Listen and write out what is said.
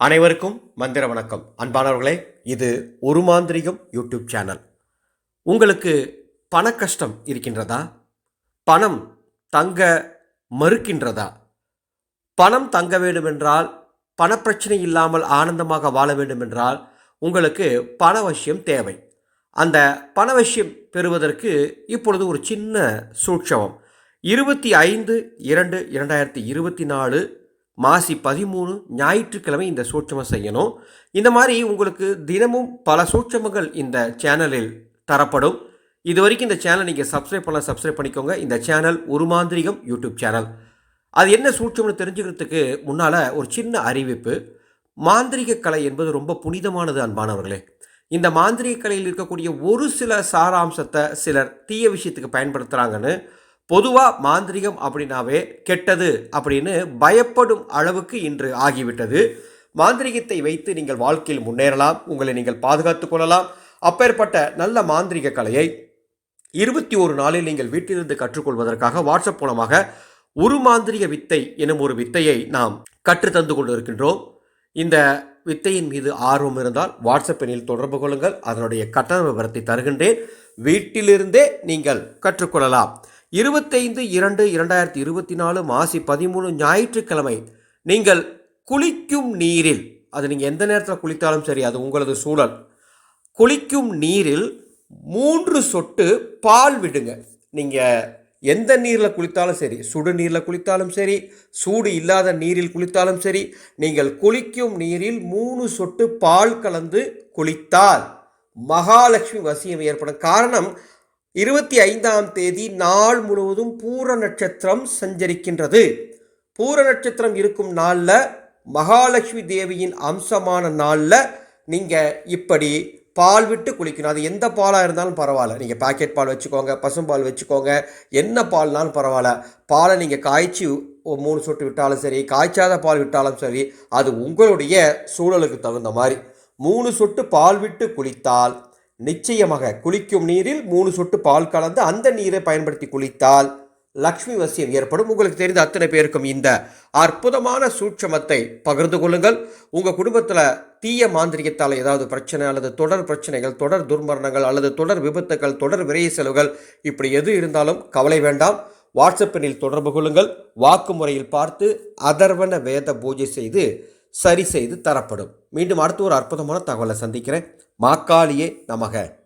அனைவருக்கும் மந்திர வணக்கம். அன்பானவர்களே இது ஒரு மாந்திரிகம் யூடியூப் சேனல். உங்களுக்கு பண கஷ்டம் இருக்கின்றதா? பணம் தங்க மறுக்கின்றதா? பணம் தங்க வேண்டுமென்றால் பணப்பிரச்சனை இல்லாமல் ஆனந்தமாக வாழ வேண்டுமென்றால் உங்களுக்கு பணவசியம் தேவை. அந்த பணவசியம் பெறுவதற்கு இப்பொழுது ஒரு சின்ன சூட்சமம். இருபத்தி ஐந்து இரண்டு இரண்டாயிரத்தி இருபத்தி நாலு மாசி பதிமூணு ஞாயிற்றுக்கிழமை இந்த சூட்சமம் செய்யணும். இந்த மாதிரி உங்களுக்கு தினமும் பல சூட்சமங்கள் இந்த சேனலில் தரப்படும். இது வரைக்கும் இந்த சேனல் நீங்கள் சப்ஸ்கிரைப் பண்ணலாம் சப்ஸ்கிரைப் பண்ணிக்கோங்க. இந்த சேனல் ஒரு மாந்திரிகம் யூடியூப் சேனல். அது என்ன சூட்சம்னு தெரிஞ்சுக்கிறதுக்கு முன்னால் ஒரு சின்ன அறிவிப்பு. மாந்திரிக கலை என்பது ரொம்ப புனிதமானது அன்பானவர்களே. இந்த மாந்திரிக கலையில் இருக்கக்கூடிய ஒரு சில சாராம்சத்தை சிலர் தீய விஷயத்துக்கு பயன்படுத்துகிறாங்கன்னு பொதுவாக மாந்திரிகம் அப்படின்னாவே கெட்டது அப்படின்னு பயப்படும் அளவுக்கு இன்று ஆகிவிட்டது. மாந்திரிகத்தை வைத்து நீங்கள் வாழ்க்கையில் முன்னேறலாம் உங்களை நீங்கள் பாதுகாத்து கொள்ளலாம். அப்பேற்பட்ட நல்ல மாந்திரிக கலையை இருபத்தி ஒரு நாளில் நீங்கள் வீட்டிலிருந்து கற்றுக்கொள்வதற்காக வாட்ஸ்அப் மூலமாக ஒரு மாந்திரிக வித்தை எனும் ஒரு வித்தையை நாம் கற்றுத்தந்து கொண்டிருக்கின்றோம். இந்த வித்தையின் மீது ஆர்வம் இருந்தால் வாட்ஸ்அப் எண்ணில் தொடர்பு கொள்ளுங்கள். அதனுடைய கட்டண விவரத்தை தருகின்றேன். வீட்டிலிருந்தே நீங்கள் கற்றுக்கொள்ளலாம். இருபத்தைந்து இரண்டு இரண்டாயிரத்தி இருபத்தி நாலு மாசி பதிமூணு ஞாயிற்றுக்கிழமை நீங்கள் குளிக்கும் நீரில் அது நீங்கள் எந்த நேரத்தில் குளித்தாலும் சரி அது உங்களது சூழல். குளிக்கும் நீரில் மூன்று சொட்டு பால் விடுங்க. நீங்கள் எந்த நீரில் குளித்தாலும் சரி சுடு நீரில் குளித்தாலும் சரி சூடு இல்லாத நீரில் குளித்தாலும் சரி நீங்கள் குளிக்கும் நீரில் மூணு சொட்டு பால் கலந்து குளித்தால் மகாலட்சுமி வசியம் ஏற்படும். காரணம் இருபத்தி ஐந்தாம் தேதி நாள் முழுவதும் பூர நட்சத்திரம் சஞ்சரிக்கின்றது. பூர நட்சத்திரம் இருக்கும் நாளில் மகாலட்சுமி தேவியின் அம்சமான நாளில் நீங்கள் இப்படி பால் விட்டு குளிக்கணும். அது எந்த பாலாக இருந்தாலும் பரவாயில்ல. நீங்கள் பாக்கெட் பால் வச்சுக்கோங்க பசும்பால் வச்சுக்கோங்க என்ன பால்னாலும் பரவாயில்ல. பாலை நீங்கள் காய்ச்சி ஒரு மூணு சொட்டு விட்டாலும் சரி காய்ச்சாத பால் விட்டாலும் சரி அது உங்களுடைய சூழலுக்கு தகுந்த மாதிரி. மூணு சொட்டு பால் விட்டு குளித்தால் நிச்சயமாக குளிக்கும் நீரில் மூணு சொட்டு பால் கலந்து அந்த நீரை பயன்படுத்தி குளித்தால் லக்ஷ்மி வசியம் ஏற்படும். உங்களுக்கு தெரிந்த அத்தனை பேருக்கும் இந்த அற்புதமான சூட்சமத்தை பகிர்ந்து கொள்ளுங்கள். உங்கள் குடும்பத்தில் தீய மாந்திரிகத்தால் ஏதாவது பிரச்சனை அல்லது தொடர் பிரச்சனைகள் தொடர் துர்மரணங்கள் அல்லது தொடர் விபத்துகள் தொடர் விரைய செலவுகள் இப்படி எது இருந்தாலும் கவலை வேண்டாம். வாட்ஸ்அப்பினில் தொடர்பு கொள்ளுங்கள். வாக்குமுறையில் பார்த்து அதர்வன வேத பூஜை செய்து சரி செய்து தரப்படும். மீண்டும் அடுத்த ஒரு அற்புதமான தகவலை சந்திக்கிறேன். மாக்காளியே நமக.